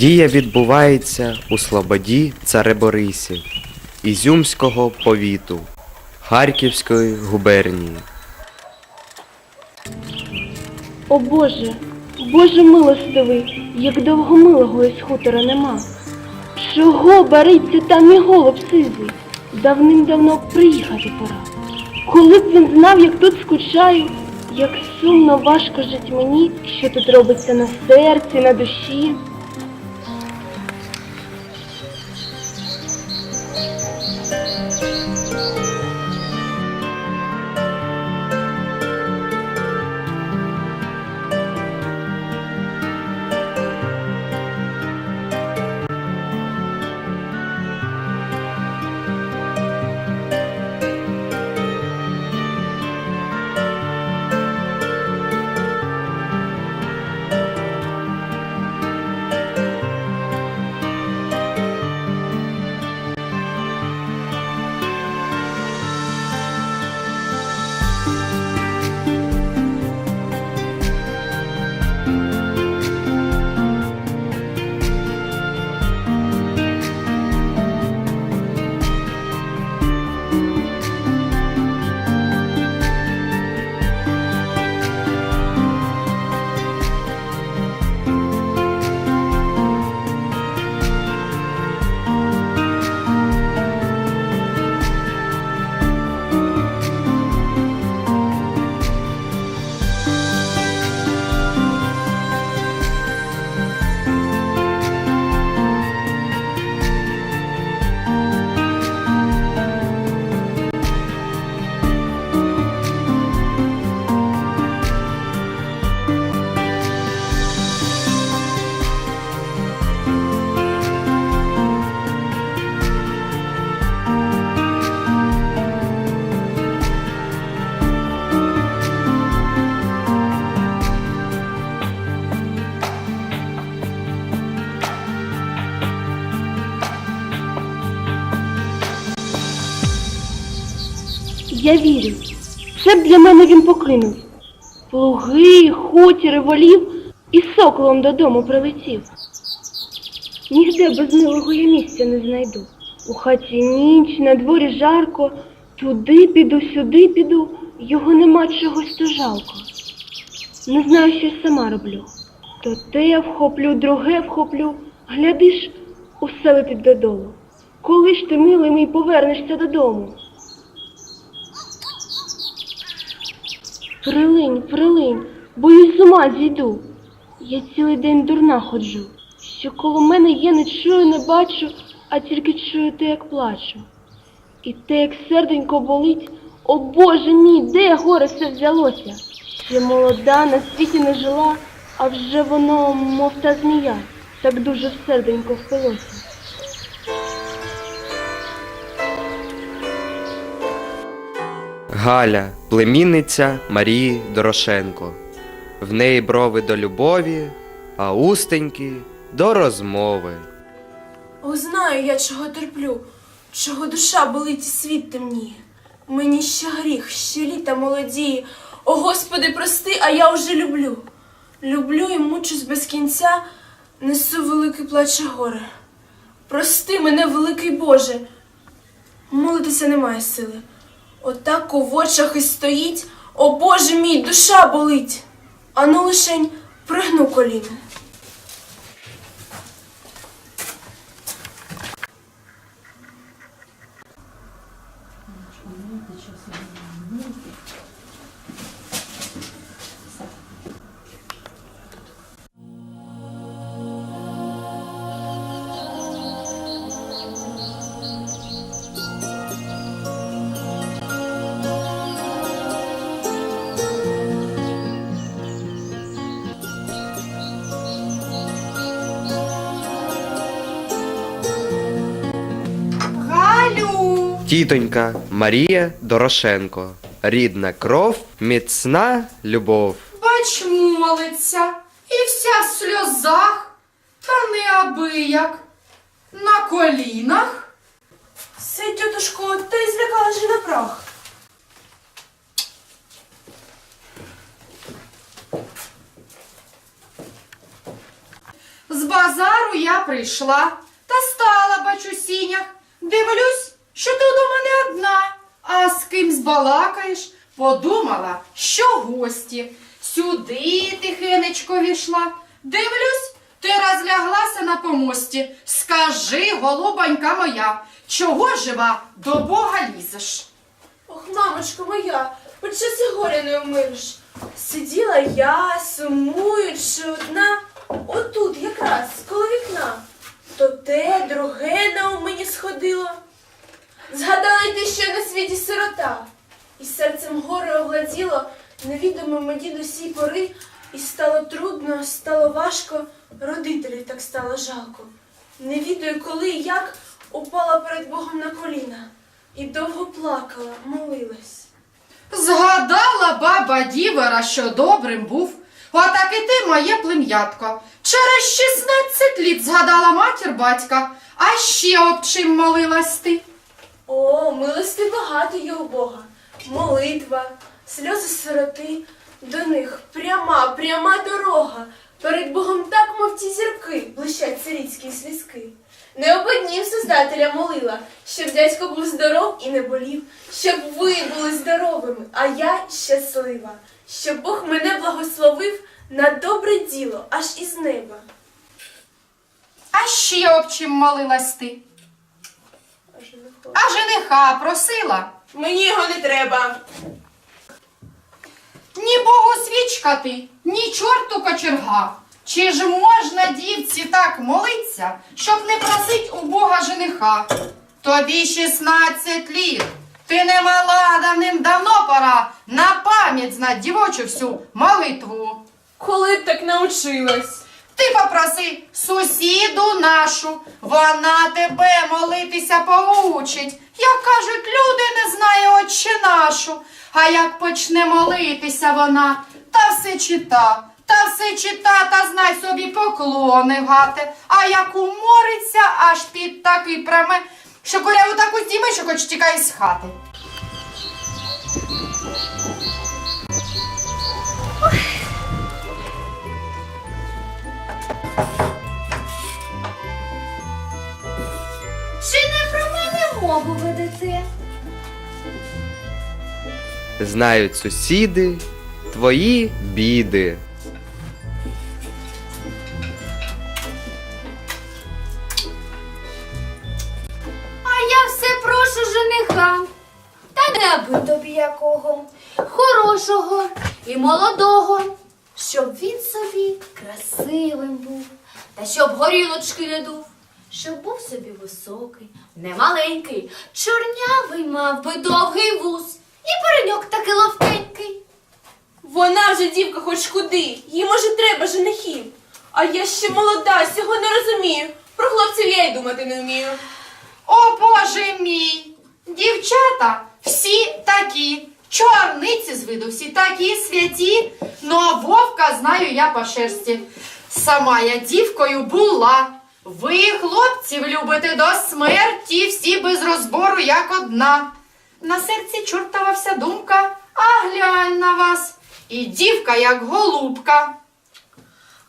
Дія відбувається у Слободі Цареборисі, Ізюмського повіту, Харківської губернії. О Боже, Боже милостивий, як довго милого із хутора нема. Чого бариться там і голуб сизий? Давним-давно приїхати пора. Коли б він знав, як тут скучаю, як сумно важко жить мені, що тут робиться на серці, на душі. Я вірю, це б для мене він покинув. Плуги, хутір, волів і соколом додому прилетів. Нігде без милого я місця не знайду. У хаті ніч, на дворі жарко, туди піду, сюди піду, його нема чогось то жалко. Не знаю, що сама роблю. То те вхоплю, друге вхоплю, глядиш, усе летить додолу. Коли ж ти, милий мій, повернешся додому? Прилинь, прилинь, боюсь з ума зійду. Я цілий день дурна ходжу, що коло мене є, не чую, не бачу, а тільки чую те, як плачу. І те, як серденько болить, о Боже мій, де горе все взялося? Ще молода, на світі не жила, а вже воно, мов та змія, так дуже серденько впилося. Галя, племінниця Марії Дорошенко. В неї брови до любові, а устеньки до розмови. О, знаю я, чого терплю, чого душа болить і світ темніє. Мені ще гріх, ще літа молодії. О, Господи, прости, а я вже люблю. Люблю і мучусь без кінця, несу великий плаче горе. Прости мене, великий Боже. Молитися немає сили. Отак у очах і стоїть, о Боже мій, душа болить. Ану лишень пригну коліно. Тітонька Марія Дорошенко. Рідна кров, міцна любов. Бач, молиться, і вся в сльозах, та неабияк. На колінах. Все, тітушко, ти злякала на прах. З базару я прийшла та стала бачу сінях. Дивлюсь, що ти до мене одна, а з ким збалакаєш. Подумала, що гості. Сюди тихенечко війшла. Дивлюсь, ти розляглася на помості. Скажи, голубонька моя, чого жива до Бога лізеш? Ох, мамочко моя, от часи горя не умириш. Сиділа я, сумуючи одна, отут якраз, коло вікна. То те, друге на мені сходило. Згадала й те, що на світі сирота. І серцем горе овладіло невідомо мені до сій пори, і стало трудно, стало важко, родителів так стало жалко. Не відаю, коли і як упала перед Богом на коліна і довго плакала, молилась. Згадала баба дівера, що добрим був. Отак і ти, моє плем'ятко. Через 16 літ згадала матір батька, а ще об чим молилась ти. О, милости багато є у Бога. Молитва, сльози сироти, до них пряма, пряма дорога. Перед Богом так, мов ті зірки, блищать царіцькі слізки. Не об однім Создателя молила, щоб дядько був здоров і не болів, щоб ви були здоровими, а я щаслива, щоб Бог мене благословив на добре діло аж із неба. А ще об чим молилась ти? А жениха просила. Мені його не треба. Ні богу свічка ти, ні чорту кочерга. Чи ж можна дівці так молиться, щоб не просить у Бога жениха? Тобі 16 літ. Ти не мала давним-давно пора на пам'ять знать дівочу всю молитву. Коли б так научилась? Ти попроси сусіду нашу, вона тебе молитися поучить. Як кажуть, люди не знає отче нашу. А як почне молитися вона, та все чита, та все чита, та знай собі поклони гати. А як умориться, аж під такий пряме, що коряву таку здійме, що хоч тікай з хати. Мову ведете? Знають сусіди твої біди. Високий, не маленький, чорнявий мав би довгий вус, і пареньок таки ловкенький. Вона вже дівка хоч куди, їй може треба женихів. А я ще молода, цього не розумію. Про хлопців я й думати не вмію. О Боже мій! Дівчата всі такі, чорниці з виду всі такі святі, ну а вовка знаю я по шерсті. Сама я дівкою була. Ви, хлопців, любите до смерті, всі без розбору, як одна. На серці чортова вся думка, а глянь на вас. І дівка, як голубка.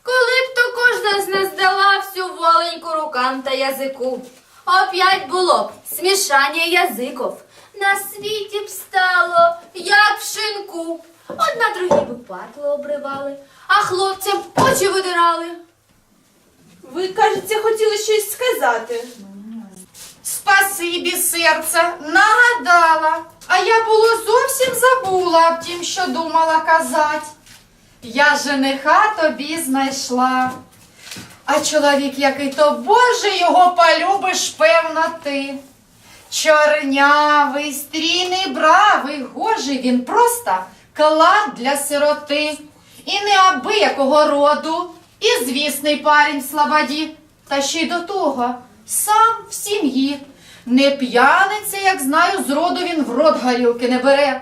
Коли б то кожна з нас дала всю воленьку рукам та язику, оп'ять було б смішання язиков, на світі б стало, як в шинку. Одна другій би патли обривали, а хлопцям очі видирали. Ви, кажеться, хотіли щось сказати. Спасибі, серце, нагадала. А я було зовсім забула об тім, що думала казать. Я жениха тобі знайшла. А чоловік, який то Боже, його полюбиш, певно, ти. Чорнявий, стрійний, бравий, гожий він просто клад для сироти. І не аби якого роду, і звісний парень в слободі, та ще й до того сам в сім'ї. Не п'яниця, як знаю, з роду він в рот горілки не бере.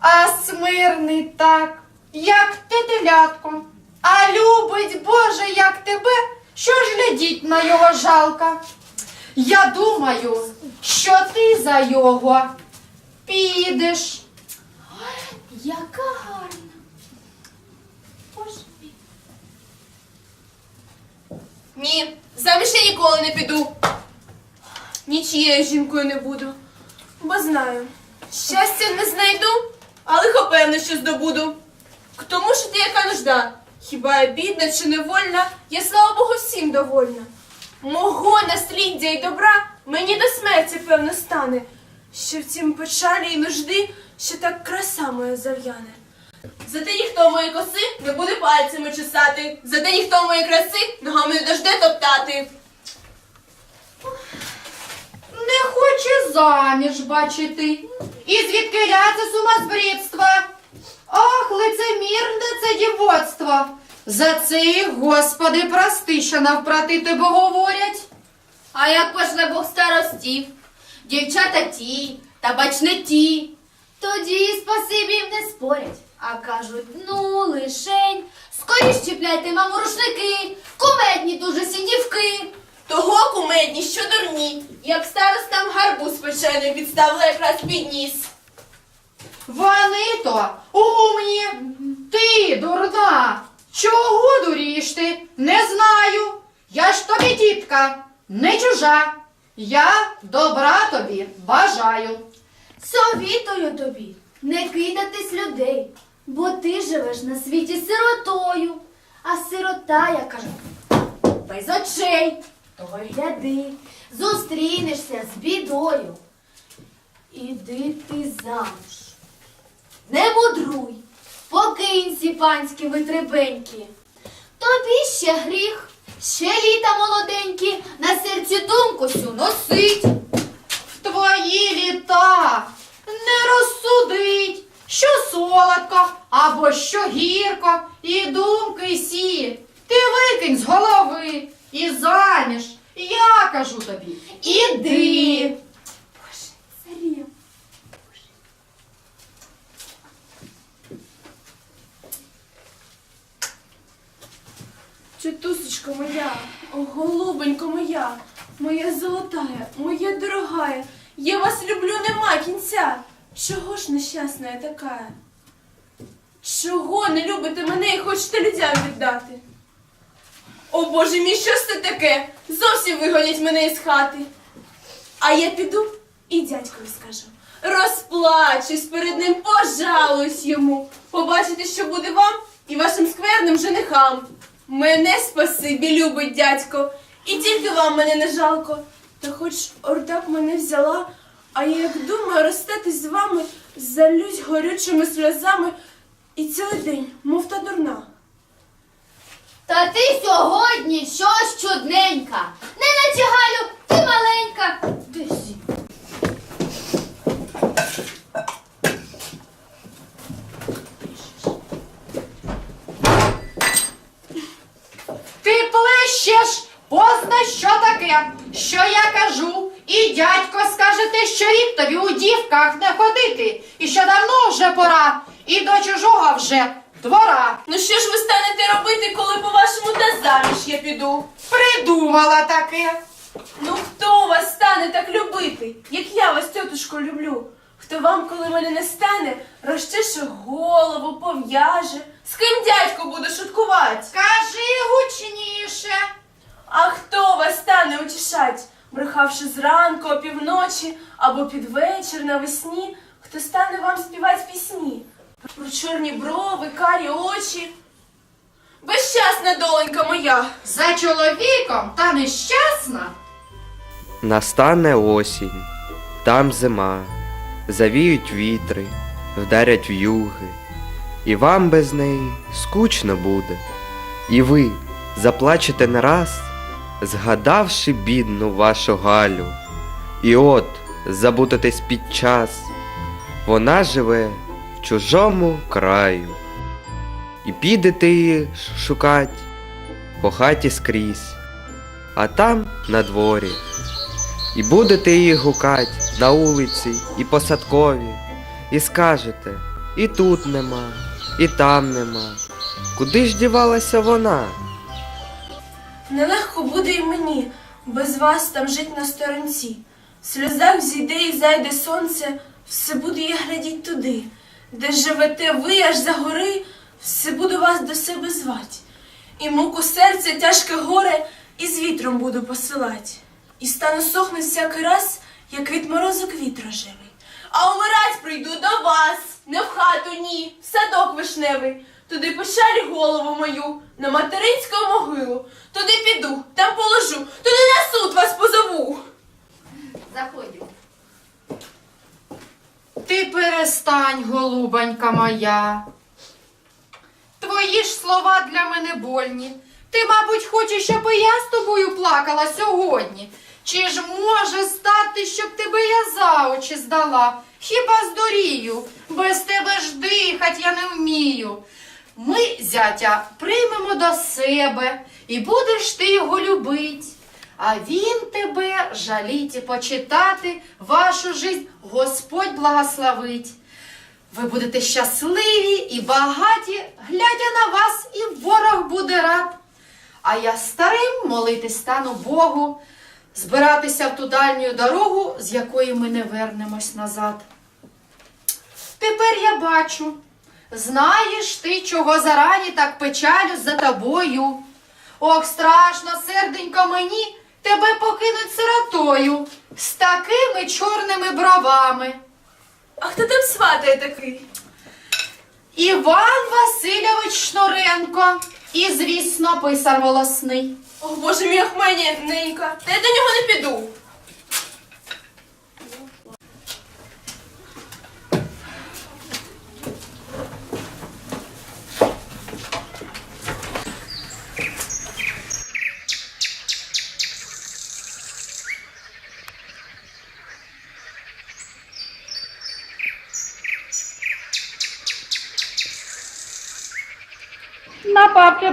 А смирний так, як ти телятко. А любить Боже, як тебе, що ж глядіть на його жалка. Я думаю, що ти за його підеш. Яка гарна. Боже мій. Ні, заміж я ніколи не піду. Нічією жінкою не буду. Бо знаю, щастя не знайду, але певно, що здобуду. К тому ж ти яка нужда? Хіба я бідна чи невольна, я слава Богу всім довольна. Мого насліддя і добра мені до смерті певно стане, що в цім печалі і нужди, що так краса моя зав'яне. Зате ніхто мої коси не буде пальцями чесати, зате ніхто мої краси ногами не дожде топтати. Не хоче заміж бачити. І звідки це сумасбрідство? Ох, лицемірне це дівоцтво. За це і, господи, прости, що навпроти тебе говорять. А як пошле Бог старостів, дівчата ті, та бач не ті. Тоді спасибі їм не спорять, а кажуть, ну лишень, скоріш чіпляйте, мамо, рушники, кумедні дуже сінівки. Того кумедні, що дурні, як старостам гарбуз печеною підставила якраз під ніс. Вони то умні. Ти, дурна, чого дуріш ти? Не знаю. Я ж тобі тітка, не чужа. Я добра тобі бажаю. Совітую тобі не кидатись людей, бо ти живеш на світі сиротою, а сирота, я кажу, без очей, того й гляди, зустрінешся з бідою. Іди ти замуж. Не мудруй, покинь ці панські витребеньки. Тобі ще гріх, ще літа молоденькі, на серці думку сю носить. В твої літа не розсудить, що солодко або що гірко, і думки сі. Ти викинь з голови і заміж. Я кажу тобі, іди. Боже, Царів. Чутусечко моя, о, голубонько моя, моя золотая, моя дорогая, я вас люблю нема кінця. Чого ж нещасна я така? Чого не любите мене і хочете людям віддати? О Боже мій, що це таке? Зовсім вигонять мене із хати. А я піду і дядькові скажу. Розплачусь перед ним, пожалуюсь йому. Побачите, що буде вам і вашим скверним женихам. Мене спасибі, любить дядько, і тільки вам мене не жалко. Та хоч орда б мене взяла, а я як думаю розстатись з вами, залюсь горючими сльозами і цілий день, мов та дурна. Та ти сьогодні щось чудненька. Не наче Галю, ти маленька. Десі. Ти плещеш, позна що таке, що я кажу, і дядько скажете, що рік тобі у дівках не ходити, і що давно вже пора, і до чужого вже двора. Ну що ж ви станете робити, коли по-вашому та заміж я піду? Придумала таке. Ну хто вас стане так любити, як я вас, тетушко, люблю? Хто вам, коли мене не стане, розчеше голову, пов'яже? З ким дядько буде шуткувати? Кажи гучніше. А хто вас стане утішать, брехавши зранку, опівночі або під вечір навесні? Хто стане вам співати пісні? Про чорні брови, карі очі? Безщасна доленька моя! За чоловіком та нещасна. Настане осінь, там зима, завіють вітри, вдарять в'юги, і вам без неї скучно буде, і ви заплачете не раз, згадавши бідну вашу Галю, і от забудетесь під час, вона живе в чужому краю, і підете її шукать по хаті скрізь, а там на дворі. І будете її гукать на вулиці і по садкові, і скажете, і тут нема, і там нема. Куди ж дівалася вона? Нелегко буде і мені, без вас там жить на сторонці. В сльозах зійде і зайде сонце, все буду я глядіть туди, де живете ви аж за гори, все буду вас до себе звать. І муку серця, тяжке горе і з вітром буду посилать. І стану сохнуть всякий раз, як від морозу квіт рожевий. А умирать прийду до вас, не в хату, ні, в садок вишневий. Туди пошаль голову мою, на материнську могилу. Туди піду, там положу, туди на суд вас позову. Заходимо. Ти перестань, голубонька моя. Твої ж слова для мене больні. Ти, мабуть, хочеш, щоб і я з тобою плакала сьогодні. Чи ж може стати, щоб тебе я за очі здала? Хіба здурію? Без тебе ж дихать я не вмію. Ми, зятя, приймемо до себе, і будеш ти його любить. А він тебе жаліть і почитати, вашу жизнь Господь благословить. Ви будете щасливі і багаті, глядя на вас, і ворог буде рад. А я старим молитись стану Богу, збиратися в ту дальню дорогу, з якої ми не вернемось назад. Тепер я бачу, знаєш ти, чого зарані так печалю за тобою. Ох, страшно, серденько мені, тебе покинуть сиротою, з такими чорними бровами. А хто там сватає такий? Іван Васильович Шнуренко і, звісно, писар волосний. О, боже мій Ахменяненька, та я до нього не піду.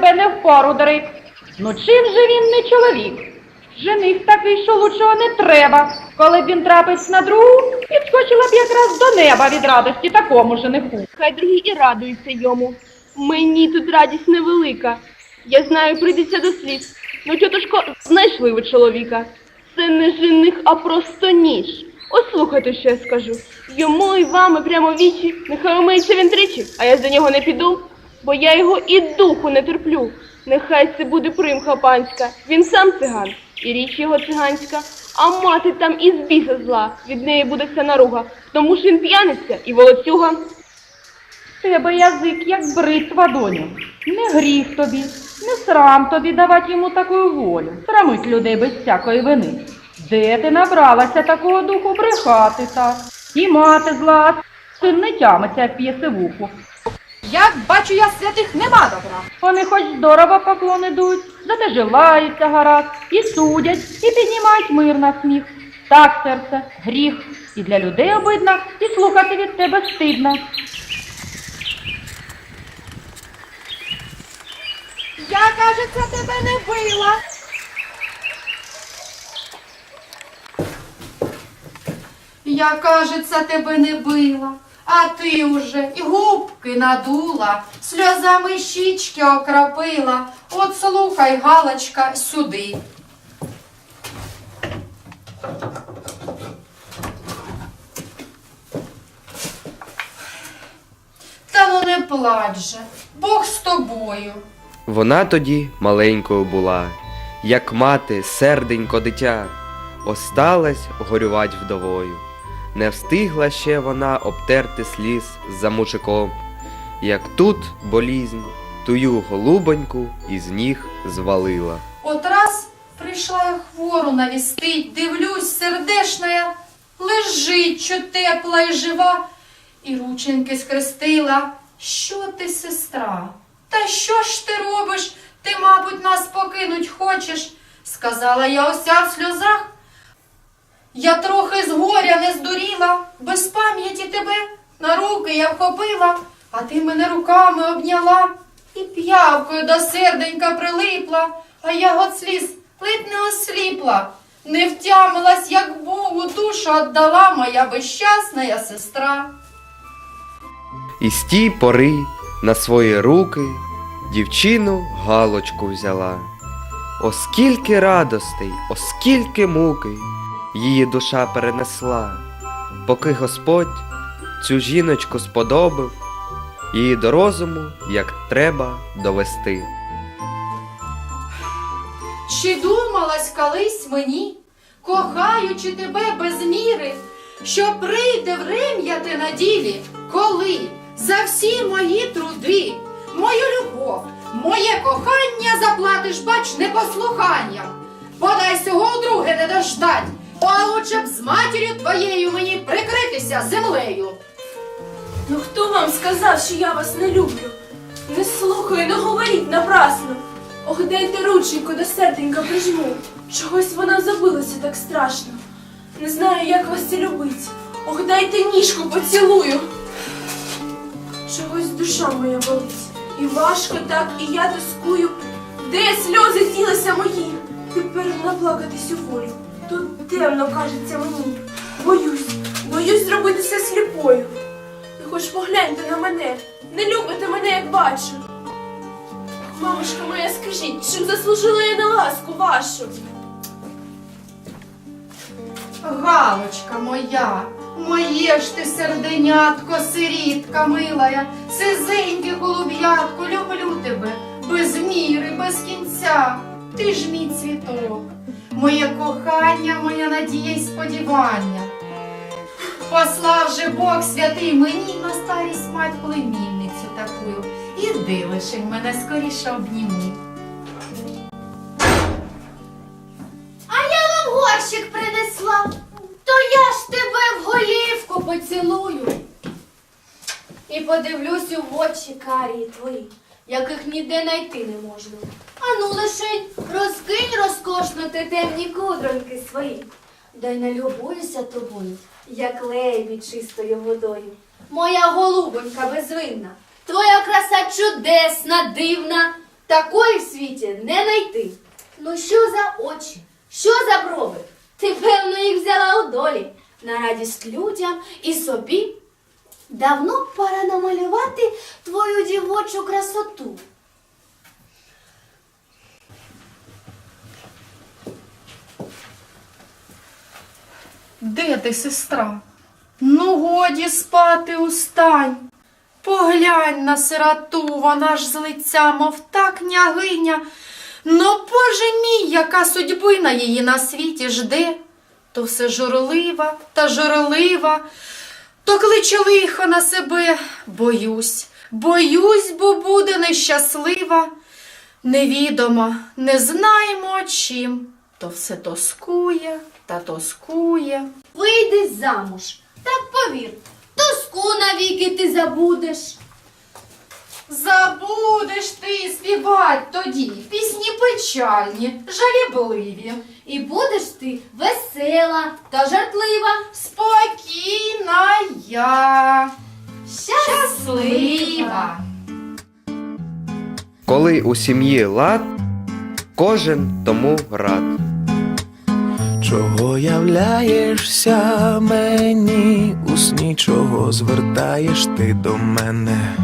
Тебе не в пору, Дарик. Ну чим же він не чоловік? Жених такий, що лучшого не треба. Коли б він трапився на другу, підскочила б якраз до неба від радості такому жениху. Хай другі і радуються йому. Мені тут радість невелика. Я знаю, прийдеться до сліз. Ну, тітушко, знайшли ви чоловіка. Це не жених, а просто ніж. Ось слухайте, що я скажу. Йому і вам, і прямо вічі, нехай умиється він тричі, а я за нього не піду, бо я його і духу не терплю. Нехай це буде примха панська, він сам циган, і річ його циганська, а мати там із біса зла, від неї буде вся наруга, тому що він п'яниця і волоцюга. Тебе язик, як бритва, доню. Не гріх тобі, не срам тобі давати йому таку волю. Срамить людей без всякої вини. Де ти набралася такого духу брехати так? І мати зла, син не тямиться, як п'є сивуху. Як бачу я святих нема добра. Вони хоч здорово поклони дують, зате жилаються гаразд, і судять, і піднімають мир на сміх. Так, серце, гріх, і для людей обидно, і слухати від тебе стидно. Я, кажеться, тебе не била. Я, кажеться, тебе не била, а ти уже і губки надула, сльозами щічки окропила. От слухай, Галочка, сюди. Та ну не плач же, Бог з тобою. Вона тоді маленькою була, як мати, серденько дитя, осталась горювать вдовою. Не встигла ще вона обтерти сліз за мужиком, як тут болізнь, тую голубоньку із ніг звалила. От раз прийшла я хвору навістить, дивлюсь, сердешная, лежить, що тепла і жива, і рученьки скрестила. Що ти, сестра? Та що ж ти робиш? Ти, мабуть, нас покинуть хочеш, сказала я ося в сльозах. Я трохи з горя не здуріла, без пам'яті тебе на руки я вхопила, а ти мене руками обняла і п'явкою до серденька прилипла, а я от сліз ледь не осліпла. Не втямилась, як Богу душу отдала моя безщасна сестра. І з тій пори на свої руки дівчину галочку взяла. Оскільки радостей, оскільки муки її душа перенесла, поки Господь цю жіночку сподобав, її до розуму як треба довести. Чи думалась колись мені, кохаючи тебе без міри, що прийде врем'я те на ділі, коли за всі мої труди, мою любов, моє кохання заплатиш, бач, непослуханням. Подай сього друге не дождать, а лучше б з матір'ю твоєю мені прикритися землею. Ну хто вам сказав, що я вас не люблю? Не слухаю, не говоріть напрасно. Ох, дайте рученьку до серденька прижму. Чогось вона забилася так страшно. Не знаю, як вас це любить. Ох, дайте ніжку поцілую. Чогось душа моя болить. І важко так, і я тоскую. Де сльози ділися мої? Тепер наплакатись у волю. Тут темно кажеться мені. Боюсь, боюсь зробитися сліпою. Ви хоч погляньте на мене, не любите мене, як бачу. Мамушка моя, скажіть, чим заслужила я на ласку вашу? Галочка моя, моє ж ти серденятко, сирітка милая, сизеньке голуб'ятко, люблю тебе без міри, без кінця. Ти ж мій цвіток, моє кохання, моя надія й сподівання. Послав же Бог святий мені на старість мать племінницю такую. Іди лишень мене скоріше обніми. А я вам горщик принесла. То я ж тебе в голівку поцілую. І подивлюсь у очі карії твої, яких ніде знайти не можна. Ану лишень розкинь розкошно ти темні кудронки свої. Дай налюбуюся тобою, як лебідь чистою водою. Моя голубонька безвинна, твоя краса чудесна, дивна, такої в світі не знайти. Ну що за очі? Що за брови? Ти, певно, їх взяла у долі на радість людям і собі. Давно пора намалювати твою дівочу красоту. Де ти, сестра? Ну, годі спати устань. Поглянь на сироту, вона ж з лиця, мов та княгиня. Ну, боже мій, яка судьбина її на світі жде. То все журлива та журлива, то кличе лихо на себе. Боюсь, боюсь, бо буде нещаслива. Невідомо, не знаємо чим, то все тоскує та тоскує. Вийди замуж. Так повір, тоску навіки ти забудеш. Забудеш ти співать тоді пісні печальні, жалібливі, І будеш ти весела та жартлива, спокійна я, щаслива. Коли у сім'ї лад, кожен тому рад. Чого являєшся мені у сні, чого звертаєш ти до мене?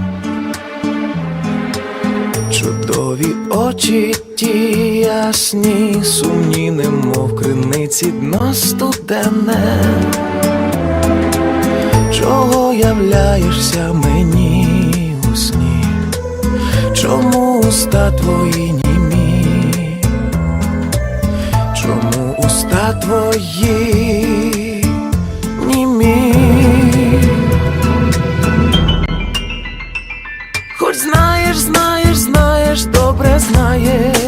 Чудові очі ті ясні, сумні, немов криниці дно студене. Чого являєшся мені у сні? Чому уста твої німі? Чому уста твої? Хоч знаєш, знаєш. yeah